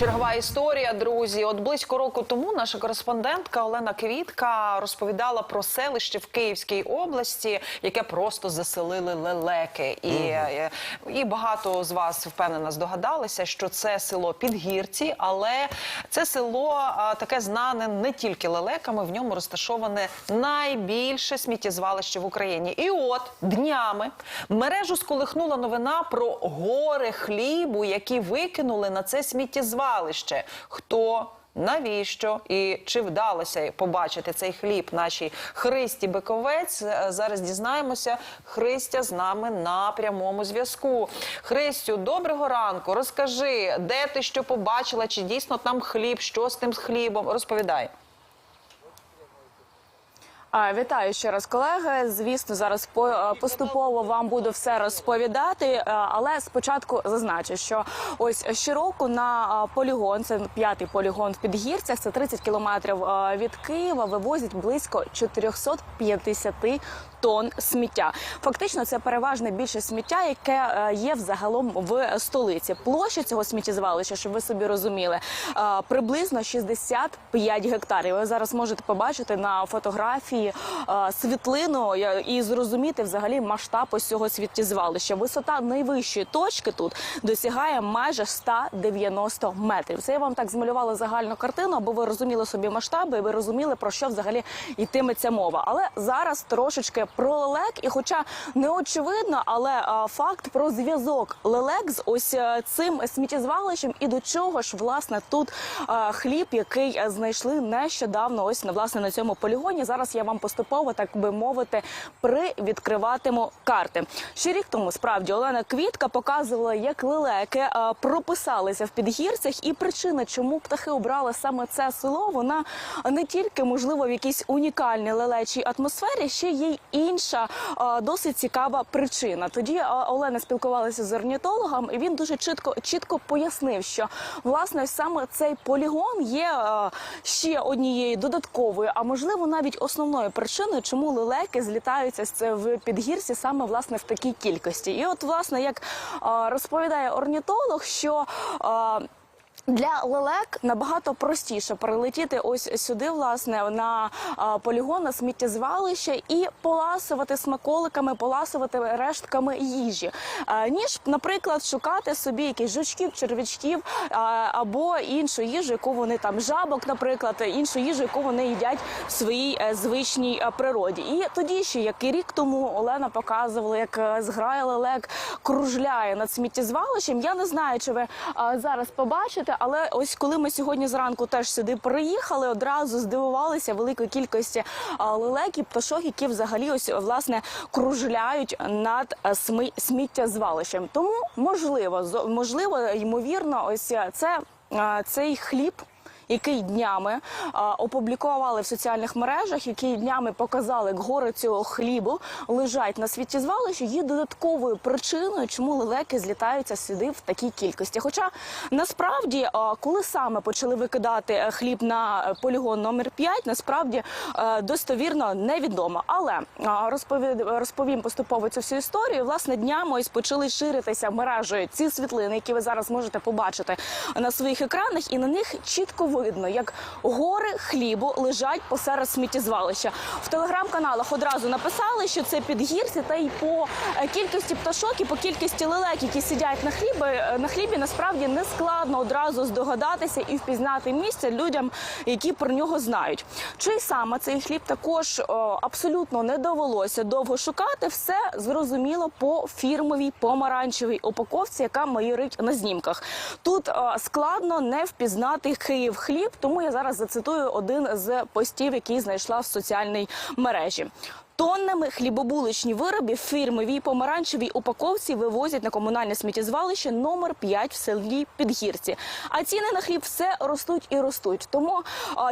Чергова історія, друзі. От близько року тому наша кореспондентка Олена Квітка розповідала про селище в Київській області, яке просто заселили лелеки. І, е, і багато з вас впевнено здогадалися, що це село Підгірці, але це село таке знане не тільки лелеками. В ньому розташоване найбільше сміттєзвалище в Україні. І от днями мережу сколихнула новина про гори хлібу, які викинули на це сміттєзвалище. Хто? Навіщо і чи вдалося побачити цей хліб нашій Христі Биковець? Е, Зараз дізнаємося. Христя з нами на прямому зв'язку. Христю, доброго ранку. Розкажи, де ти що побачила? Чи дійсно там хліб? Що з тим хлібом? Розповідай. Вітаю ще раз, колеги. Звісно, зараз е, поступово вам буду все розповідати. е, Але спочатку зазначу, що ось щороку на е, полігон, це п'ятий полігон в Підгірцях, це 30 кілометрів від Києва, вивозять близько 450 тонн сміття. Фактично, це переважне більше сміття, яке є взагалом в столиці. Площа цього сміттєзвалища, щоб ви собі розуміли, приблизно 65 гектарів. Ви зараз можете побачити на фотографії е, світлину і зрозуміти взагалі масштаб ось цього сміттєзвалища. Висота найвищої точки тут досягає майже 190 метрів. Це я вам так змалювала загальну картину, аби ви розуміли собі масштаби, і ви розуміли про що взагалі йтиметься мова. Але зараз трошечки про лелек, і хоча не очевидно, але факт про зв'язок лелек з ось е, цим сміттєзвалищем і до чого ж власне тут хліб, який е, знайшли нещодавно, ось на власне на цьому полігоні. Зараз я вам поступово, так би мовити, привідкриватиму карти. Ще рік тому справді Олена Квітка показувала, як лелеки прописалися в підгірцях, і причина, чому птахи обрали саме це село, вона не тільки можливо в якійсь унікальній лелечій атмосфері, ще є й інша досить цікава причина. Тоді Олена спілкувалася з орнітологом, і він дуже чітко чітко пояснив, що власне саме цей полігон є ще однією додатковою, а можливо навіть основною причиною, чому лелеки злітаються в підгірці саме власне в такій кількості. І от власне як розповідає орнітолог, що для лелек набагато простіше прилетіти ось сюди, власне, на полігон на сміттєзвалище і поласувати смаколиками, поласувати рештками їжі, ніж, наприклад, шукати собі якісь жучків, червячків або іншу їжу, яку вони там жабок, наприклад, іншу їжу, яку вони їдять в своїй е, звичній е, природі. І тоді ще, як і рік тому, Олена показувала, як е, зграя лелек кружляє над сміттєзвалищем. Я не знаю, чи ви зараз побачите, але ось коли ми сьогодні зранку теж сюди приїхали, одразу здивувалися великої кількості лелек і пташок, які взагалі ось власне кружляють над е, смі- сміттєзвалищем. Тому можливо, можливо, ймовірно, ось е, це е, цей хліб який днями опублікували в соціальних мережах, які днями показали, як гори цього хлібу лежать на світтєзвалищі, є додатковою причиною, чому лелеки злітаються сюди в такій кількості. Хоча насправді, коли саме почали викидати е, хліб на е, полігон номер 5, насправді е, достовірно невідомо. Але розповім поступово цю всю історію. Власне, днями ось почали ширитися мережею ці світлини, які ви зараз можете побачити на своїх екранах, і на них чітко видно, як гори хлібу лежать посеред сміттєзвалища. В телеграм-каналах одразу написали, що це підгірці, та й по е, кількості пташок і по кількості лелек, які сидять на хлібі, е, на хлібі, насправді не складно одразу здогадатися і впізнати місце людям, які про нього знають. Чий саме цей хліб також о, абсолютно не довелося довго шукати. Все зрозуміло по фірмовій помаранчевій упаковці, яка майорить на знімках. Тут о, складно не впізнати Київ хліб, тому я зараз зацитую один з постів, який знайшла в соціальній мережі. Тоннами хлібобуличні вироби фірмові помаранчевій упаковці вивозять на комунальне сміттєзвалище номер 5 в селі Підгірці. А ціни на хліб все ростуть і ростуть. Тому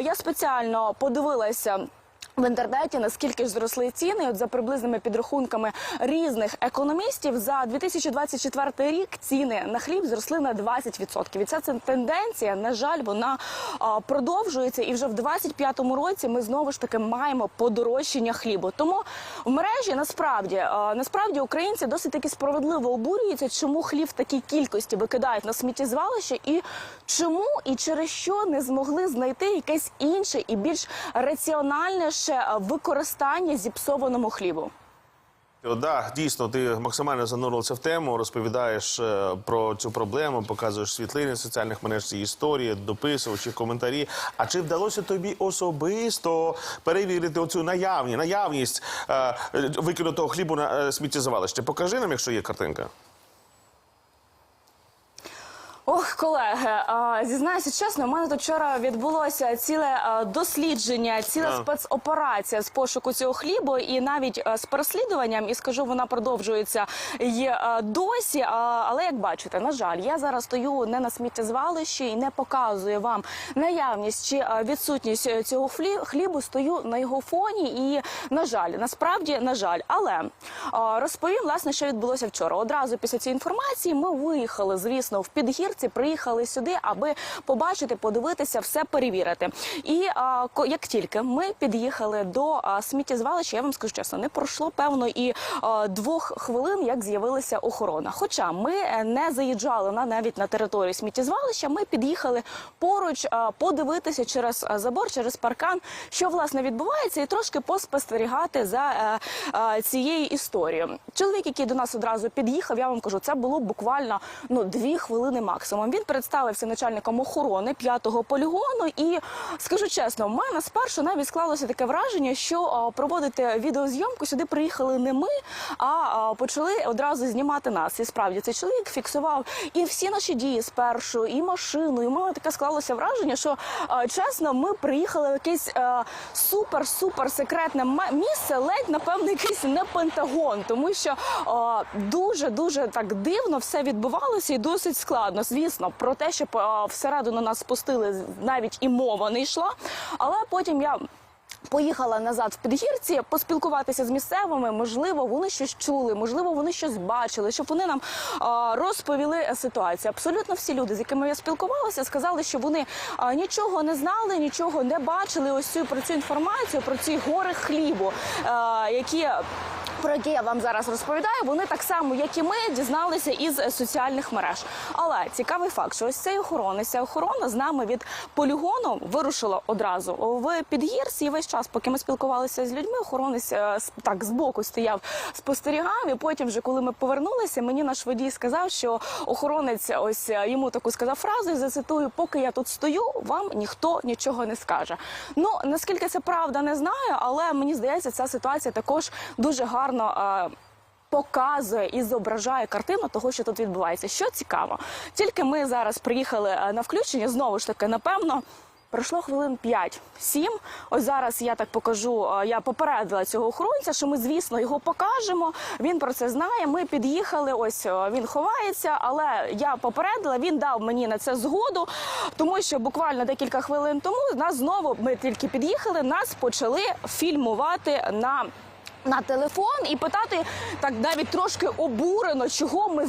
я спеціально подивилася. В інтернеті наскільки ж зросли ціни, от за приблизними підрахунками різних економістів, за 2024 рік ціни на хліб зросли на 20%. І ця тенденція, на жаль, вона продовжується. І вже в 2025 році ми знову ж таки маємо подорожчання хлібу. Тому в мережі насправді насправді українці досить таки справедливо обурюються, чому хліб в такій кількості викидають на сміттєзвалище, і чому і через що не змогли знайти якесь інше і більш раціональніше е, використання зіпсованому хлібу. Да, дійсно, ти максимально занурилася в тему, розповідаєш е, про цю проблему, показуєш світлини соціальних мереж, ці історії, дописувачі, коментарі. А чи вдалося тобі особисто перевірити оцю наявні, наявність е, викинутого хлібу на е, сміттєзвалище? Покажи нам, якщо є картинка. Ох, колеги, а, зізнаюся чесно, у мене тут вчора відбулося ціле а, дослідження, ціла А. спецоперація з пошуку цього хлібу, і навіть а, з переслідуванням, і скажу, вона продовжується і а, досі. А, але як бачите, на жаль, я зараз стою не на сміттєзвалищі і не показую вам наявність чи а, відсутність е, цього флі- хлібу. Стою на його фоні, і на жаль, насправді на жаль, але а, розповім власне, що відбулося вчора. Одразу після цієї інформації ми виїхали, звісно, в підгірці, приїхали сюди, аби побачити, подивитися, все перевірити. І а, як тільки ми під'їхали до а, сміттєзвалища, я вам скажу чесно, не пройшло певно і а, двох хвилин, як з'явилася охорона. Хоча ми е, не заїжджали на навіть на територію сміттєзвалища, ми під'їхали поруч а, подивитися через забор, через паркан, що власне відбувається, і трошки поспостерігати за е, е, цією історією. Чоловік, який до нас одразу під'їхав, я вам кажу, це було буквально ну дві хвилини максимум. Він представився начальником охорони п'ятого полігону, і скажу чесно, в мене спершу навіть склалося таке враження, що проводити відеозйомку сюди приїхали не ми, а, почали одразу знімати нас. І справді цей чоловік фіксував і всі наші дії спершу, і машину. І в мене таке склалося враження, що чесно, ми приїхали в якесь супер супер секретне місце, ледь напевно, якийсь не Пентагон, тому що дуже дуже так дивно все відбувалося і досить складно. Звісно, про те, щоб всередину нас спустили, навіть і мова не йшла. Але потім я. Поїхала назад в підгірці поспілкуватися з місцевими. Можливо, вони щось чули, можливо, вони щось бачили, щоб вони нам а, розповіли ситуацію. Абсолютно всі люди, з якими я спілкувалася, сказали, що вони а, нічого не знали, нічого не бачили. Ось цю про цю інформацію, про ці гори хлібу, а, які про які я вам зараз розповідаю, вони так само, як і ми, дізналися із соціальних мереж. Але цікавий факт, що ось цей охоронець, ця охорона з нами від полігону вирушила одразу в підгірці. І весь час, поки ми спілкувалися з людьми, охоронець е, так збоку стояв, спостерігав. І потім, вже коли ми повернулися, мені наш водій сказав, що охоронець ось е, йому таку сказав фразу. Зацитую: поки я тут стою, вам ніхто нічого не скаже. Ну наскільки це правда, не знаю, але мені здається, ця ситуація також дуже гарно. Е, Показує і зображає картину того, що тут відбувається. Що цікаво, тільки ми зараз приїхали е, на включення. Знову ж таки, напевно, пройшло хвилин 5-7. Ось зараз я так покажу. е, Я попередила цього охоронця, що ми, звісно, його покажемо. Він про це знає. Ми під'їхали. Ось е, він ховається, але я попередила. Він дав мені на це згоду, тому що буквально декілька хвилин тому нас знову ми тільки під'їхали. Нас почали фільмувати на. На телефон і питати так навіть трошки обурено, чого ми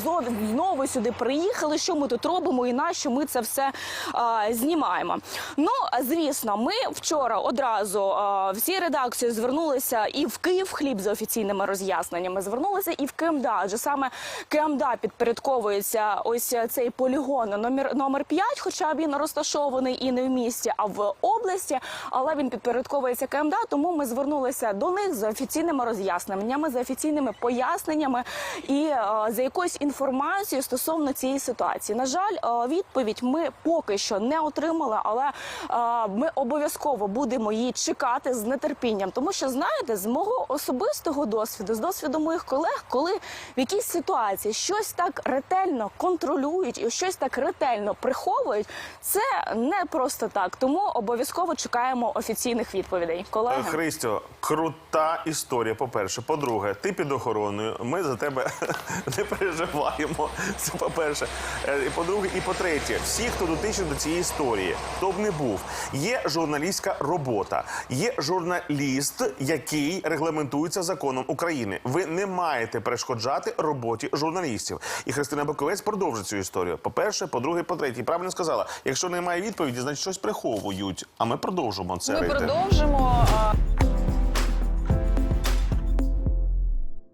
знову сюди приїхали, що ми тут робимо і на що ми це все а, знімаємо. Ну звісно, ми вчора одразу а, всі редакції звернулися і в Київ хліб за офіційними роз'ясненнями. Звернулися і в КМДА. Адже саме КМДА підпорядковується ось цей полігон номер номер 5, хоча він розташований і не в місті, а в області. Але він підпорядковується КМДА, тому ми звернулися до них за офіційними роз'ясненнями, за офіційними поясненнями і е, за якоюсь інформацією стосовно цієї ситуації. На жаль, е, відповідь ми поки що не отримали, але е, ми обов'язково будемо її чекати з нетерпінням, тому що знаєте, з мого особистого досвіду, з досвіду моїх колег, коли в якійсь ситуації щось так ретельно контролюють і щось так ретельно приховують, це не просто так. Тому обов'язково чекаємо офіційних відповідей. Колеги. Христю, Крута історія, по-перше. По-друге, ти під охороною. Ми за тебе не переживаємо. Це по-перше. Е, І по-друге, і по-третє, всі, хто дотичний до цієї історії, хто б не був, є журналістська робота, є журналіст, який регламентується законом України. Ви не маєте перешкоджати роботі журналістів. І Христина Баковець продовжить цю історію. По-перше, по-друге, по-третє. Правильно сказала, якщо немає відповіді, значить щось приховують. А ми продовжимо це. Ми продовжимо.